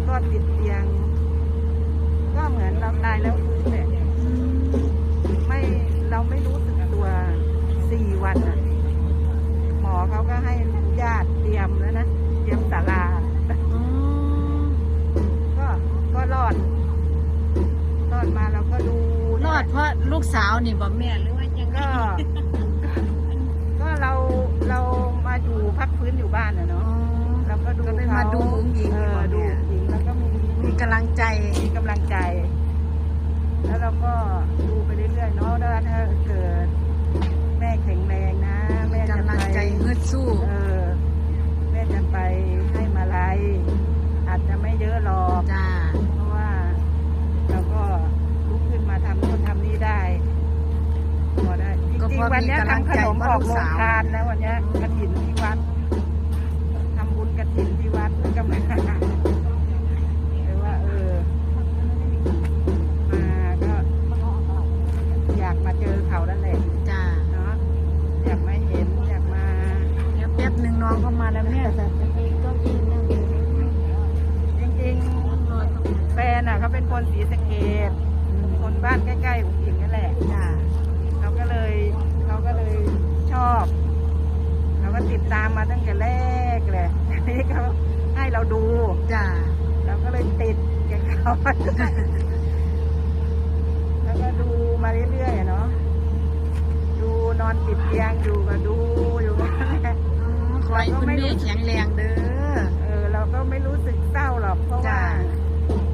แล้วก็ติดเตียง ก็เหมือนเราตายแล้วฟื้นเนี่ยไม่เราไม่รู้สึกตัวสี่วันอะ หมอเขาก็ให้ญาติเตรียมแล้วนะเตรียมศาลาอ๋อก็ก็รอด รอดมาเราก็ดูรอดเพราะลูกสาวนี่บ่แม่หรือว่ายังไงก็ก็เราเรามาอยู่พักฟื้นอยู่บ้านอะอ๋เนาะอเราก็ดูก็เลยมาดูเขอุ๋งอิ๋งเอออยู่ดู กำลังใจมีกำลังใจ แล้วเราก็ดูไปเรื่อยๆเนาะแล้วถ้าเกิด แม่แข็งแรงนะแม่จะกำลังไปใจฮึดสู้ เออแม่จะไปให้มาลัยอาจจะไม่เยอะหรอก จ้า เพราะว่าเราก็ลุกขึ้นมาทำโน่นทำนี่ได้พอได้จก็ริงเพราะๆวันเนี้ยกำลังทำขใจนมเพออกลูกโรงสาว ทานนะวันเนี้ยกระถินที่วัดทำบุญกระถินที่วัดแล้วก็มา ดี๋ยวแป๊บหนึ่งน้องก็มาแล้วแม่ก็กินนั่งจริงๆแฟนอะเขาเป็นคนศรีสะเกดคนบ้านใกล้ๆอุ๋งอิงนั่นแหละจ้าเขาก็เลยเขาก็เลยชอบเราก็ติดตามมาตั้งแต่แรกเลยนี่เขาให้เราดูจ้าเราก็เลยติดกับเขาแล้วก็ดูมาเรื่อยๆอะเนาะดูนอนติดเตียงอยู่ก็ดูอยู่นั่นแหละอ๋อ ขอให้คุณแม่แข็งแรงเด้อ เออ เราก็ไม่รู้สึกเศร้าหรอกเพราะว่า จ้ะ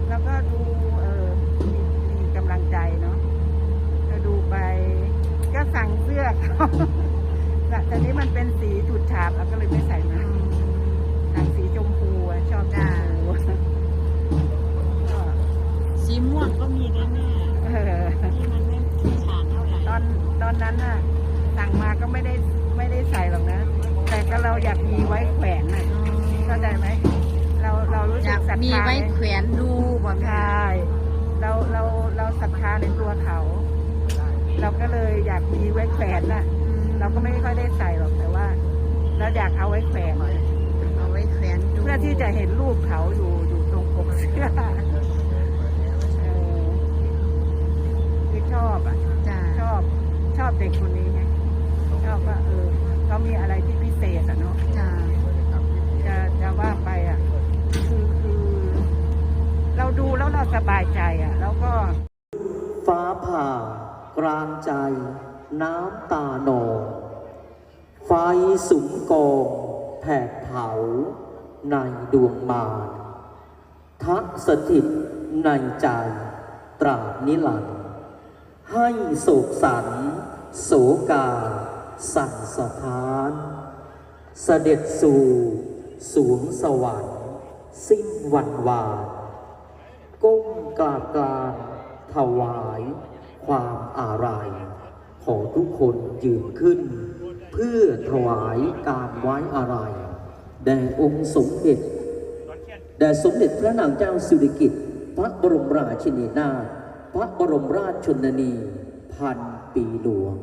เราก็ดูเออมีมีกำลังใจเนาะก็ดูไป ก็สั่งเสื้อเขาแต่ตอนนี้มันเป็นสีฉุดฉาบเราก็เลยไม่ใส่มาสั่งสีชมพูอะชอบชมพูก็สีม่วงก็มีด้วยแม่เออที่มันไม่ฉานเท่าไหร่ตอนตอนนั้นน่ะ สั่งมาก็ไม่ได้ เราอยากมีไว้แขวนน่ะเข้าใจไหมเราเรารู้อสึยากกศรัทมีธาไว้ในแขวนดูบ่ใชแม่่เราเราเราศรัทธาในตัวเขา เราก็เลยอยากมีไว้แขวนน่ะ เราก็ไม่ค่อยได้ใส่หรอกแต่ว่า เราอยากเอาไว้แขวนเอาไว้แขวนดูเพื่อที่จะเห็นรูปเขาอยู่อยู่ตรงปกเสื้อเออคือชอบอะ จ้าชอบชอบเด็กคนนี้ไงชอบว่าเออเขามีอะไรที่พิ เศษอะเนาะจ้าจะจะว่าไปอะคือคือ เราดูแล้วเราสบายใจอะแล้วก็ ฟ้าผ่ากลางใจ น้ำตาโนองไฟสุมกองแผดเผา ในดวงมารทักสถิตในใจตราบนิรันดร์ให้โศกสันโสกา สั่นสะท้าน เสด็จสู่สวงสวรรค์สิ้นวันวานก้มกราบกรานถวายความอาลัยขอทุกคนยืนขึ้น เพื่อถวายการไว้อาลัยแด่องค์สมเด็จแด่สมเด็จพระนางเจ้าสิริกิติ์พระบรมราชินีนาถพระบรมราชชนนี พันปีหลวง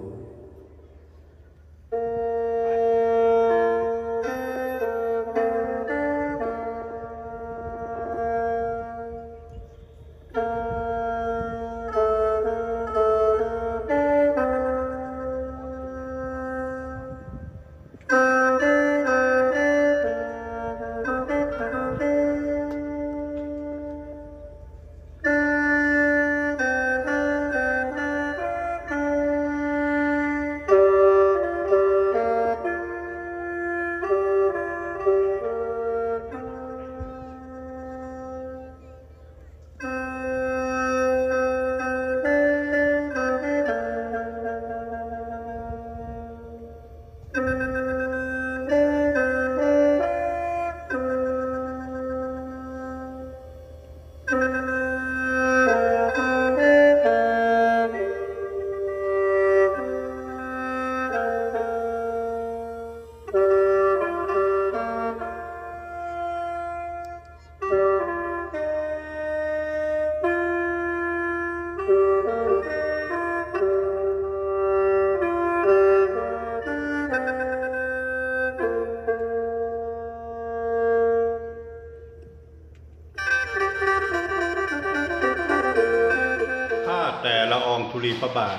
ระบาท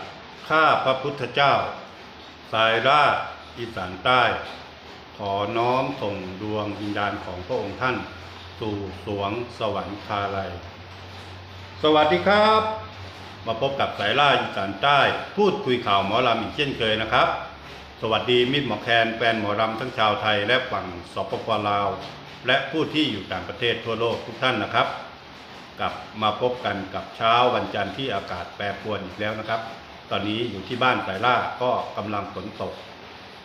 ข้าพระพุทธเจ้า สายราชอีสานใต้ ขอน้อมส่งดวงวิญญาณของพระองค์ท่าน สู่สวงสวรรคาลัย สวัสดีครับ มาพบกับสายล่าอีสานใต้ พูดคุยข่าวหมอลำอีกเช่นเคยนะครับ สวัสดีมิตรหมอแคนแฟนหมอลำทั้งชาวไทยและฝั่งสปปลาว และผู้ที่อยู่ต่างประเทศทั่วโลกทุกท่านนะครับ กลับมาพบกันกับเช้าวันจันทร์ที่อากาศแปรปรวนอีกแล้วนะครับ ตอนนี้อยู่ที่บ้านสายล่าก็กำลังฝนตก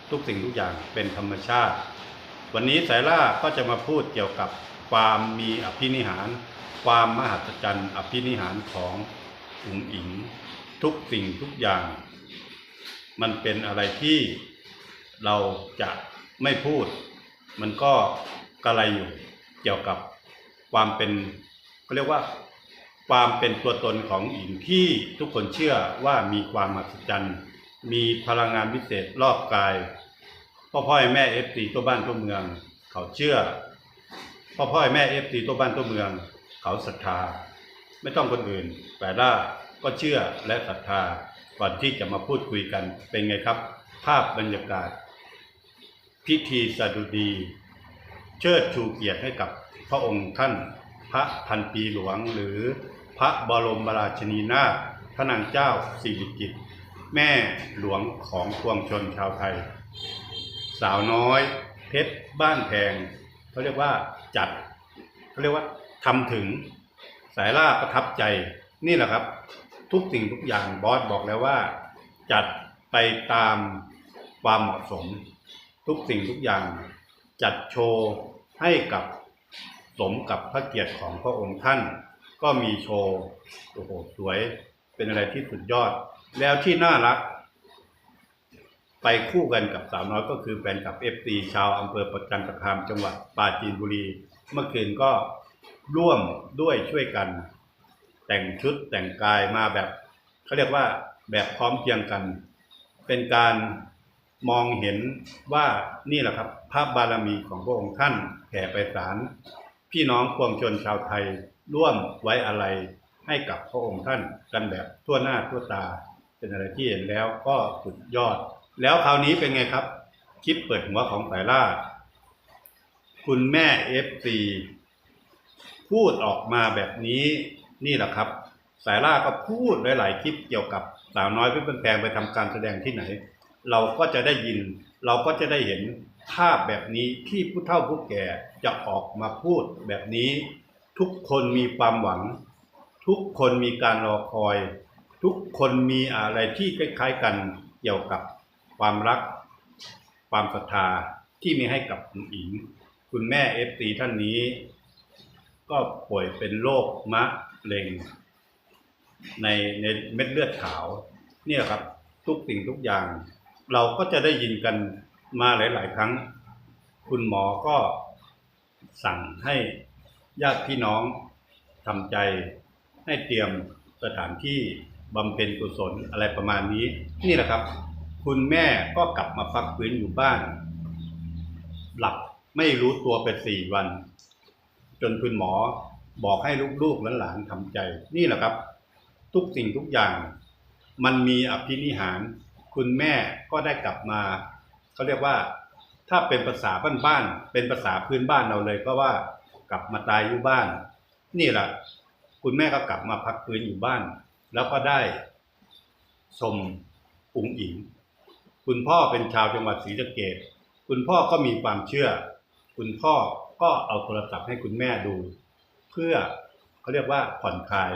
ทุกสิ่งทุกอย่างเป็นธรรมชาติ วันนี้สายล่าก็จะมาพูดเกี่ยวกับความมีอภินิหาร ความมหัศจรรย์อภินิหารของอุ๋งอิง ทุกสิ่งทุกอย่าง มันเป็นอะไรที่เราจะไม่พูด มันก็กระไรอยู่เกี่ยวกับความเป็น เขาเรียกว่าความเป็นตัวตนของอิงที่ทุกคนเชื่อว่ามีความมหัศจรรย์มีพลังงานพิเศษรอบกาย พ่อพ่อแม่เอฟซีตัวบ้านตัวเมือง เขาเชื่อ พ่อพ่อแม่เอฟซีตัวบ้านตัวเมือง เขาศรัทธา ไม่ต้องคนอื่น แต่ละก็เชื่อและศรัทธาก่อนที่จะมาพูดคุยกันเป็นไงครับ ภาพบรรยากาศ พิธีสดุดี เชิดชูเกียรติให้กับพระองค์ท่าน พระพันปีหลวงหรือพระบรมราชินีนาถพระนางเจ้าสิริกิติ์แม่หลวงของปวงชนชาวไทย สาวน้อย เพชรบ้านแพงเขาเรียกว่าจัดเขาเรียกว่าทำถึงสายล่าประทับใจนี่แหละครับ ทุกสิ่งทุกอย่างบอสบอกแล้วว่า จัดไปตามความเหมาะสม ทุกสิ่งทุกอย่าง จัดโชว์ให้กับ สมกับพระเกียรติของพระองค์ท่าน ก็มีโชว์โอ้โหสวยเป็นอะไรที่สุดยอด แล้วที่น่ารัก ไปคู่กันกับสาวน้อยก็คือแฟนกับเอฟซีชาวอำเภอประจันตคามจังหวัดปราจีนบุรี เมื่อคืนก็ร่วมด้วยช่วยกัน แต่งชุดแต่งกายมาแบบเขาเรียกว่าแบบพร้อมเพียงกัน เป็นการมองเห็นว่านี่แหละครับ พระบารมีของพระองค์ท่านแผ่ไปสาร พี่น้องปวงชนชาวไทยร่วมไว้อะไรให้กับพระองค์ท่านกันแบบทั่วหน้าทั่วตา เป็นอะไรที่เห็นแล้วก็สุดยอด แล้วคราวนี้เป็นไงครับ คลิปเปิดหัวของสายล่า คุณแม่เอฟซีพูดออกมาแบบนี้นี่แหละครับ สายล่าก็พูดหลาย ๆ คลิปเกี่ยวกับสาวน้อยเพื่อนแพงไปทำการแสดงที่ไหน เราก็จะได้ยิน เราก็จะได้เห็น ภาพแบบนี้ที่ผู้เฒ่าผู้แก่จะออกมาพูดแบบนี้ ทุกคนมีความหวัง ทุกคนมีการรอคอย ทุกคนมีอะไรที่คล้ายๆกันเกี่ยวกับความรัก ความศรัทธาที่มีให้กับคุณอิง คุณแม่เอฟซีท่านนี้ ก็ป่วยเป็นโรคมะเร็ง ในในเม็ดเลือดขาว เนี่ยครับทุกสิ่งทุกอย่าง เราก็จะได้ยินกัน มาหลาย ๆ ครั้ง คุณหมอก็สั่งให้ญาติพี่น้องทำใจให้เตรียมสถานที่บำเพ็ญกุศลอะไรประมาณนี้ นี่แหละครับ คุณแม่ก็กลับมาพักฟื้นอยู่บ้าน หลับไม่รู้ตัวเป็นสี่วัน จนคุณหมอบอกให้ลูกๆหลานๆทำใจ นี่แหละครับ ทุกสิ่งทุกอย่าง มันมีอภินิหาร คุณแม่ก็ได้กลับมา เขาเรียกว่า ถ้าเป็นภาษาบ้านๆเป็นภาษาพื้นบ้านเราเลยก็ว่ากลับมาตายอยู่บ้าน นี่แหละคุณแม่ก็กลับมาพักฟื้นอยู่บ้าน แล้วก็ได้ชมอุ๋งอิง คุณพ่อเป็นชาวจังหวัดศรีสะเกษคุณพ่อก็มีความเชื่อ คุณพ่อก็เอาโทรศัพท์ให้คุณแม่ดู เพื่อเขาเรียกว่าผ่อนคลาย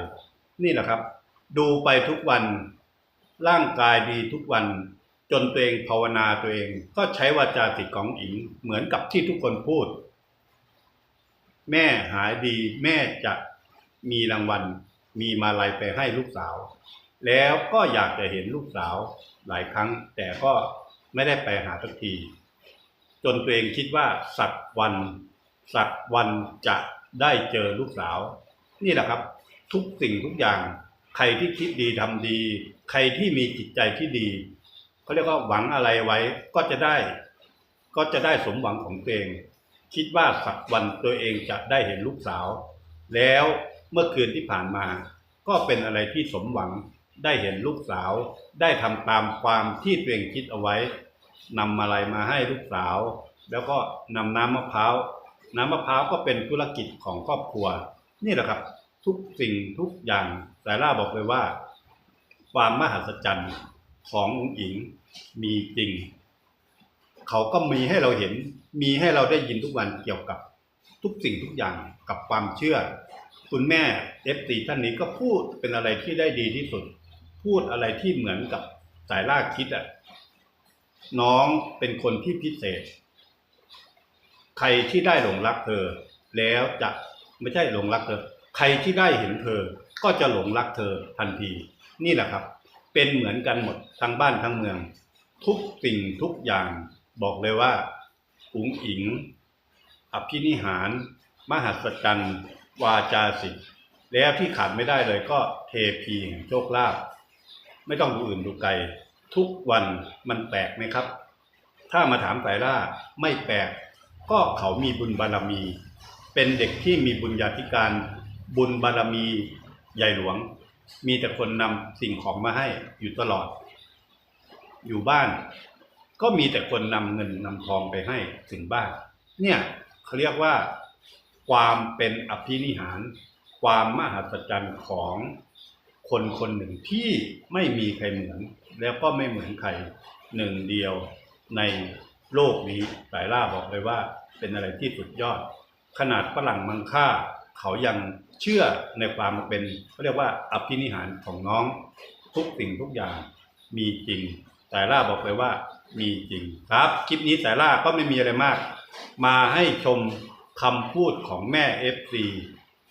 นี่แหละครับ ดูไปทุกวันร่างกายดีทุกวัน จนตัวเองภาวนาตัวเอง ก็ใช้วาจาสิทธิ์ของอิงเหมือนกับที่ทุกคนพูด แม่หายดีแม่จะมีรางวัล มีมาลัยไปให้ลูกสาว แล้วก็อยากจะเห็นลูกสาวหลายครั้ง แต่ก็ไม่ได้ไปหาสักที จนตัวเองคิดว่าสักวันสักวันจะได้เจอลูกสาว นี่แหละครับ ทุกสิ่งทุกอย่าง ใครที่คิดดีทำดี ใครที่มีจิตใจที่ดี เขาเรียกว่าหวังอะไรไว้ก็จะได้ ก็จะได้สมหวังของตัวเอง คิดว่าสักวันตัวเองจะได้เห็นลูกสาว แล้วเมื่อคืนที่ผ่านมา ก็เป็นอะไรที่สมหวังได้เห็นลูกสาว ได้ทำตามความที่ตัวเองคิดเอาไว้นำอะไรมาให้ลูกสาว แล้วก็นำน้ำมะพร้าวน้ำมะพร้าวก็เป็นธุรกิจของครอบครัว นี่แหละครับ ทุกสิ่งทุกอย่างสายล่าบอกเลยว่า ความมหัศจรรย์ ขององค์หญิงมีจริง เขาก็มีให้เราเห็น มีให้เราได้ยินทุกวันเกี่ยวกับทุกสิ่งทุกอย่างกับความเชื่อ คุณแม่เอฟซีท่านนี้ก็พูดเป็นอะไรที่ได้ดีที่สุด พูดอะไรที่เหมือนกับสายล่าคิดอะน้องเป็นคนที่พิเศษ ใครที่ได้หลงรักเธอ แล้วจะไม่ใช่หลงรักเธอ ใครที่ได้เห็นเธอ ก็จะหลงรักเธอทันที นี่แหละครับ เป็นเหมือนกันหมดทั้งบ้านทั้งเมือง ทุกสิ่งทุกอย่างบอกเลยว่าอุ๋งอิงอภินิหาร มหัศจรรย์วาจาสิทธิ์แล้วที่ขาดไม่ได้เลยก็เทพีโชคลาภไม่ต้องดูอื่นดูไกล ทุกวันมันแปลกไหมครับ ถ้ามาถามสายล่าไม่แปลก ก็เขามีบุญบารมี เป็นเด็กที่มีบุญญาธิการ บุญบารมีใหญ่หลวง มีแต่คนนำสิ่งของมาให้อยู่ตลอด อยู่บ้าน ก็มีแต่คนนำเงินนำทองไปให้ถึงบ้าน เนี่ยเขาเรียกว่า ความเป็นอภินิหาร ความมหัศจรรย์ของคนคนหนึ่งที่ไม่มีใครเหมือน แล้วก็ไม่เหมือนใครหนึ่งเดียวในโลกนี้สายล่าบอกเลยว่า เป็นอะไรที่สุดยอด ขนาดฝรั่งมังค่าเขายัง เชื่อในความเป็นเขาเรียกว่าอภินิหารของน้องทุกสิ่งทุกอย่างมีจริงสายล่าบอกเลยว่ามีจริงครับ คลิปนี้สายล่าก็ไม่มีอะไรมาก มาให้ชมคำพูดของแม่ FC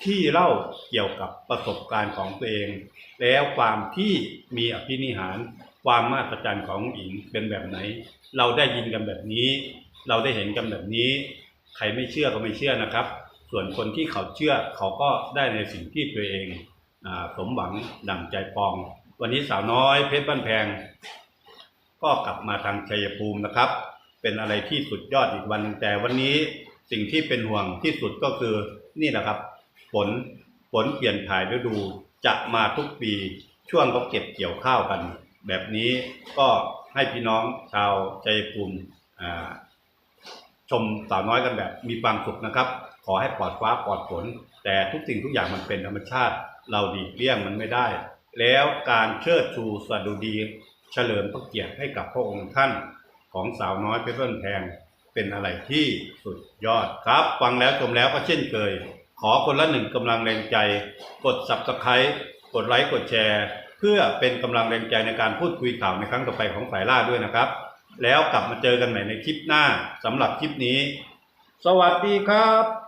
ที่เล่าเกี่ยวกับประสบการณ์ของตัวเอง แล้วความที่มีอภินิหาร ความมหัศจรรย์ของหญิงเป็นแบบไหน เราได้ยินกันแบบนี้ เราได้เห็นกันแบบนี้ ใครไม่เชื่อก็ไม่เชื่อนะครับ ส่วนคนที่เขาเชื่อเขาก็ได้ในสิ่งที่ตัวเองอสมหวังดั่งใจปอง วันนี้สาวน้อยเพชรบ้านแพง ก็กลับมาทางชัยภูมินะครับ เป็นอะไรที่สุดยอดอีกวันหนึ่งแต่วันนี้สิ่งที่เป็นห่วงที่สุดก็คือนี่แหละครับ ฝนฝนเปลี่ยนถ่ายฤดูจะมาทุกปีช่วงเขาเก็บเกี่ยวข้าวกัน แบบนี้ก็ให้พี่น้องชาวชัยภูมิชมสาวน้อยกันแบบมีความสุขนะครับ ขอให้ปลอดฟ้าปลอดฝนแต่ทุกสิ่งทุกอย่างมันเป็นธรรมชาติ เราดีเลี่ยงมันไม่ได้ แล้วการเชิดชูสดุดี เฉลิมพระเกียรติให้กับพระองค์ท่านของสาวน้อยเพชรบ้านแพงเป็นอะไรที่สุดยอดครับ ฟังแล้วชมแล้วก็เช่นเคย ขอคนละหนึ่งกำลังแรงใจ กด subscribe กดไลค์กดแชร์ เพื่อเป็นกำลังแรงใจในการพูดคุยข่าวในครั้งต่อไปของสายล่าด้วยนะครับ แล้วกลับมาเจอกันใหม่ในคลิปหน้าสำหรับคลิปนี้ สวัสดีครับ